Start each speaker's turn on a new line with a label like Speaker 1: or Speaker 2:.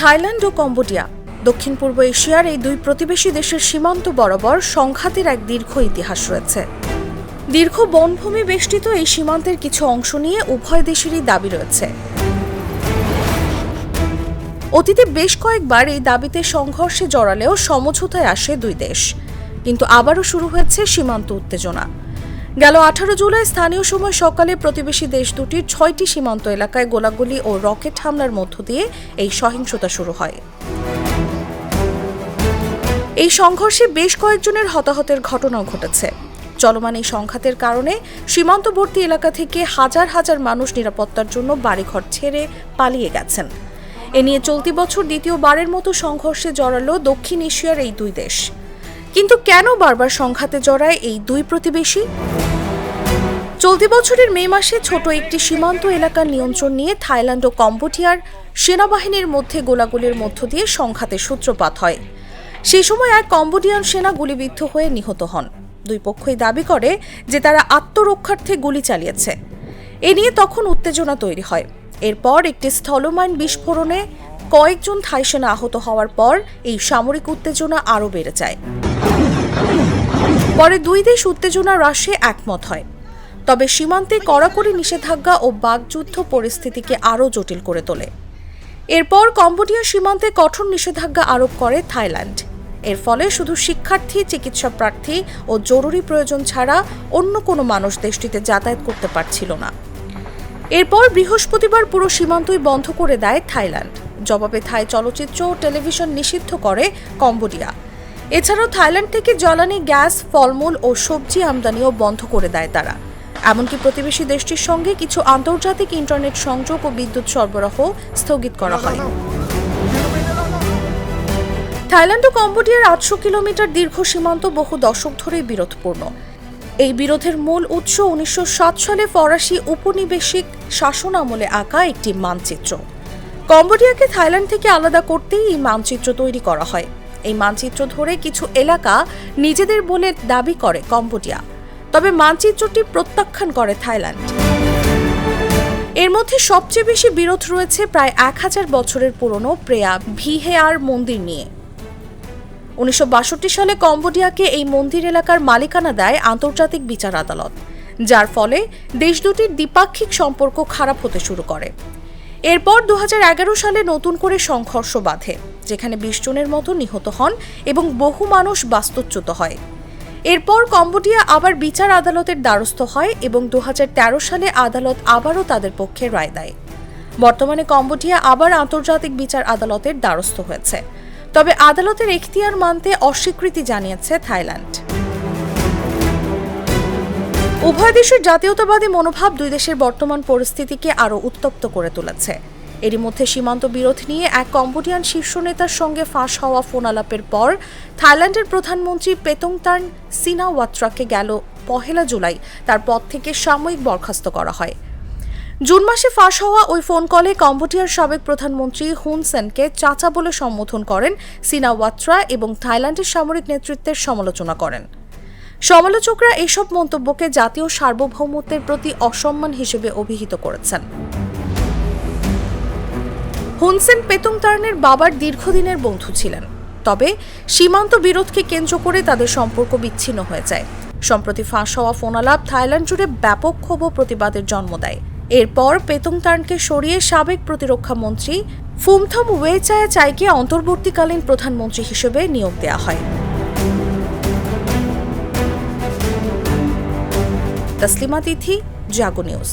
Speaker 1: Thailand ও Cambodia, দক্ষিণ পূর্ব এশিয়ার এই দুই প্রতিবেশী দেশের সীমান্ত বরাবর সংঘাতের এক দীর্ঘ ইতিহাস রয়েছে। দীর্ঘ বনভূমি বেষ্টিত এই সীমান্তের কিছু অংশ নিয়ে উভয় দেশেরই দাবি রয়েছে। অতীতে বেশ কয়েকবার এই দাবিতে সংঘর্ষে জড়ালেও সমঝোতায় আসে দুই দেশ। কিন্তু আবারও শুরু হয়েছে সীমান্ত উত্তেজনা। গেল আঠারো জুলাই স্থানীয় সময় সকালে প্রতিবেশী দেশ দুটির ছয়টি সীমান্ত এলাকায় গোলাগুলি ও রকেট হামলার মধ্য দিয়ে এই সহিংসতা শুরু হয়। এই সংঘর্ষে বেশ কয়েকজনের হতাহতের ঘটনাও ঘটেছে। চলমান এই সংঘাতের কারণে সীমান্তবর্তী এলাকা থেকে হাজার হাজার মানুষ নিরাপত্তার জন্য বাড়িঘর ছেড়ে পালিয়ে গেছেন। এ নিয়ে চলতি বছর দ্বিতীয়বারের মতো সংঘর্ষে জড়ালো দক্ষিণ এশিয়ার এই দুই দেশ। কিন্তু কেন বারবার সংঘাতে জড়ায় এই দুই প্রতিবেশী? চলতি বছরের মে মাসে ছোট একটি সীমান্ত এলাকার নিয়ন্ত্রণ নিয়ে থাইল্যান্ড ও কম্বোডিয়ার সেনাবাহিনীর মধ্যে গোলাগুলির মধ্য দিয়ে সংঘাতের সূত্রপাত হয়। সেই সময় এক কম্বোডিয়ান সেনা গুলিবিদ্ধ হয়ে নিহত হন। দুই পক্ষই দাবি করে যে তারা আত্মরক্ষার্থে গুলি চালিয়েছে। এ নিয়ে তখন উত্তেজনা তৈরি হয়। এরপর একটি স্থলমাইন বিস্ফোরণে কয়েকজন থাই সেনা আহত হওয়ার পর এই সামরিক উত্তেজনা আরও বেড়ে যায়। পরে দুই দেশ উত্তেজনা হ্রাসে একমত হয়। তবে সীমান্তে কড়াকড়ি নিষেধাজ্ঞা ও বাগযুদ্ধ পরিস্থিতিকে আরও জটিল করে তোলে। এরপর কম্বোডিয়া সীমান্তে কঠোর নিষেধাজ্ঞা আরোপ করে থাইল্যান্ড। এর ফলে শুধু শিক্ষার্থী, চিকিৎসা প্রার্থী ও জরুরি প্রয়োজন ছাড়া অন্য কোনো মানুষ দেশটিতে যাতায়াত করতে পারছিল না। এরপর বৃহস্পতিবার পুরো সীমান্তই বন্ধ করে দেয় থাইল্যান্ড। জবাবে থাই চলচ্চিত্র ও টেলিভিশন নিষিদ্ধ করে কম্বোডিয়া। এছাড়াও থাইল্যান্ড থেকে জ্বালানি, গ্যাস, ফলমূল ও সবজি আমদানিও বন্ধ করে দেয় তারা। এমনকি প্রতিবেশী দেশটির সঙ্গে কিছু আন্তর্জাতিক ইন্টারনেট সংযোগ ও বিদ্যুৎ সরবরাহ স্থগিত করা হয়। থাইল্যান্ড ও কম্বোডিয়ার আটশো কিলোমিটার দীর্ঘ সীমান্ত বহু দশক ধরেই বিরোধপূর্ণ। এই বিরোধের মূল উৎস উনিশশো সাত সালে ফরাসি উপনিবেশিক শাসন আমলে আঁকা একটি মানচিত্র। কম্বোডিয়াকে থাইল্যান্ড থেকে আলাদা করতেই এই মানচিত্র তৈরি করা হয়। এই মানচিত্র ধরে কিছু এলাকা নিজেদের বলে দাবি করে কম্বোডিয়া। তবে মানচিত্রটি প্রত্যাখ্যান করে থাইল্যান্ড। এর মধ্যে সবচেয়ে বেশি বিরোধ রয়েছে প্রায় এক হাজার বছরের পুরনো প্রেয়া ভিহেয়ার মন্দির নিয়ে। উনিশশো বাষট্টি সালে কম্বোডিয়াকে এই মন্দির এলাকার মালিকানা দেয় আন্তর্জাতিক বিচার আদালত, যার ফলে দেশ দুটির দ্বিপাক্ষিক সম্পর্ক খারাপ হতে শুরু করে। এরপর দু হাজার এগারো সালে নতুন করে সংঘর্ষ বাধে। যেখানে বিশ জনের মতো নিহত হন এবং বহু মানুষ বাস্তুচ্যুত হয়। এরপর কম্বোডিয়া আবার বিচার আদালতের দ্বারস্থ হয় এবং দুহাজার তেরো সালে আদালত আবারও তাদের পক্ষে রায় দেয়। বর্তমানে কম্বোডিয়া আবার আন্তর্জাতিক বিচার আদালতের দ্বারস্থ হয়েছে। তবে আদালতের এখতিয়ার মানতে অস্বীকৃতি জানিয়েছে থাইল্যান্ড। উভয় দেশের জাতীয়তাবাদী মনোভাব দুই দেশের বর্তমান পরিস্থিতিকে আরও উত্তপ্ত করে তুলেছে। এরই মধ্যে সীমান্ত বিরোধ নিয়ে এক কম্বোডিয়ান শীর্ষ নেতার সঙ্গে ফাঁস হওয়া ফোন আলাপের পর থাইল্যান্ডের প্রধানমন্ত্রী পেতংতান সিনাওয়াত্রাকে গেল পহেলা জুলাই। তার পদ থেকে সাময়িক বরখাস্ত করা হয়। জুন মাসে ফাঁস হওয়া ওই ফোন কলে কম্বোডিয়ার সাবেক প্রধানমন্ত্রী হুন সেনকে চাচা বলে সম্বোধন করেন সিনাওয়াত্রা এবং থাইল্যান্ডের সামরিক নেতৃত্বের সমালোচনা করেন। সমালোচকরা এসব মন্তব্যকে জাতীয় সার্বভৌমত্বের প্রতি অসম্মান হিসেবে অভিহিত করেছেন। হুনসেন পেতুংতার্নের বাবার দীর্ঘদিনের বন্ধু ছিলেন। তবে সীমান্ত বিরোধকে কেন্দ্র করে তাদের সম্পর্ক বিচ্ছিন্ন হয়ে যায়। সম্প্রতি ফাঁস হওয়া ফোনালাপ থাইল্যান্ড জুড়ে ব্যাপক ক্ষোভ প্রতিবাদের জন্ম দেয়। এরপর পেতুংতার্নকে সরিয়ে সাবেক প্রতিরক্ষা মন্ত্রী ফুমথম ওয়ে ওয়েচায়া চাইকে অন্তর্বর্তীকালীন প্রধানমন্ত্রী হিসেবে নিয়োগ দেওয়া হয়। তসলিমা তিথি, জাগো নিউজ।